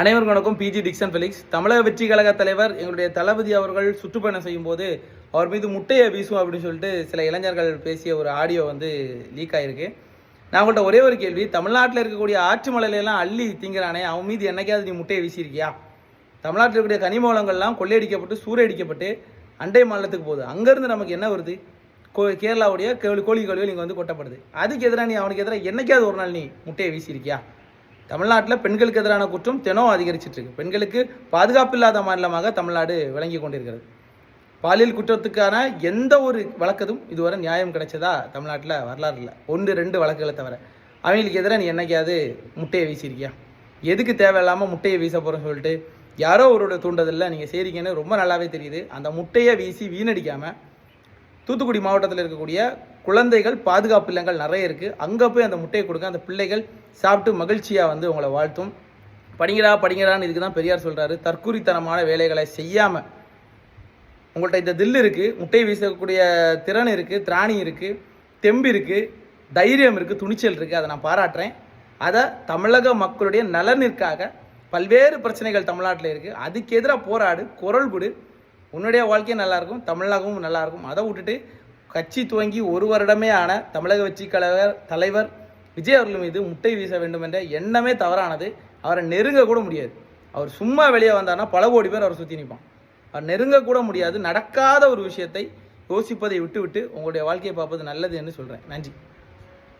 அனைவருக்கும் வணக்கம் PG Dixon Felix தமிழக வெற்றி கழக தலைவர் எங்களுடைய தளபதி அவர்கள் சுற்றுப்பயணம் செய்யும்போது அவர் மீது முட்டையை வீசும் அப்படின்னு சொல்லிட்டு சில இளைஞர்கள் பேசிய ஒரு ஆடியோ வந்து லீக் ஆயிருக்கு. நான் உங்கள்கிட்ட ஒரே ஒரு கேள்வி. தமிழ்நாட்டில் இருக்கக்கூடிய ஆற்று மலையிலெல்லாம் அள்ளி திங்கிறானே அவன் மீது என்னைக்காவது நீ முட்டையை வீசியிருக்கியா? தமிழ்நாட்டில் இருக்கக்கூடிய கனிம வளங்கள்லாம் கொள்ளையடிக்கப்பட்டு சூறையடிக்கப்பட்டு அண்டை மாநிலத்துக்கு போகுது. அங்கேருந்து நமக்கு என்ன வருது? கோ கேரளாவுடைய கோழி கோழி கோழிகள் இங்கே வந்து கொட்டப்படுது. அதுக்கு எதிராக நீ அவனுக்கு எதிராக என்னைக்காவது ஒரு நாள் நீ முட்டையை வீசியிருக்கியா? தமிழ்நாட்டில் பெண்களுக்கு எதிரான குற்றம் தினம் அதிகரிச்சிட்ருக்கு பெண்களுக்கு பாதுகாப்பு இல்லாத மாநிலமாக தமிழ்நாடு விளங்கி கொண்டிருக்கிறது. பாலியல் குற்றத்துக்கான எந்த ஒரு வழக்கதும் இதுவரை நியாயம் கிடைச்சதா தமிழ்நாட்டில் வரலாறு இல்லை. ஒன்று ரெண்டு வழக்குகளை தவிர. அவங்களுக்கு எதிராக நீ என்னைக்காவது முட்டையை வீசியிருக்கியா? எதுக்கு தேவையில்லாமல் முட்டையை வீச போகிறோன்னு சொல்லிட்டு யாரோ ஒருவரோட தூண்டதில்லை நீங்கள் செய்கிறீங்கன்னு ரொம்ப நல்லாவே தெரியுது. அந்த முட்டையை வீசி வீணடிக்காமல் தூத்துக்குடி மாவட்டத்தில் இருக்கக்கூடிய குழந்தைகள் பாதுகாப்பு இல்லங்கள் நிறைய இருக்குது அங்கே போய் அந்த முட்டையை கொடுங்க. அந்த பிள்ளைகள் சாப்பிட்டு மகிழ்ச்சியாக வந்து உங்களை வாழ்த்தும். படிங்கடா படிங்கடான்னு இதுக்கு தான் பெரியார் சொல்கிறாரு தற்குறித்தனமான வேலைகளை செய்யாமல் உங்கள்கிட்ட இந்த தில் இருக்குது முட்டையை வீசக்கூடிய திறன் இருக்குது திராணி இருக்குது தெம்பு இருக்குது தைரியம் இருக்குது துணிச்சல் இருக்குது அதை நான் பாராட்டுறேன். அதை தமிழக மக்களுடைய நலனிற்காக பல்வேறு பிரச்சனைகள் தமிழ்நாட்டில் இருக்குது அதுக்கு எதிராக போராடு குரல் கொடு. உன்னுடைய வாழ்க்கையும் நல்லாயிருக்கும் தமிழகமும் நல்லாயிருக்கும் அதை விட்டுட்டு கட்சி துவங்கி ஒரு வருடமே ஆன தமிழக வெற்றி கழக தலைவர் விஜய் அவர்கள் மீது முட்டை வீச வேண்டும் என்ற எண்ணமே தவறானது. அவரை நெருங்க கூட முடியாது. அவர் சும்மா வெளியே வந்தார்னா பல கோடி பேர் அவரை சுற்றி நிற்பான் அவர் நெருங்க கூட முடியாது. நடக்காத ஒரு விஷயத்தை யோசிப்பதை விட்டுவிட்டு உங்களுடைய வாழ்க்கையை பார்ப்பது நல்லது என்று சொல்கிறேன் நன்றி.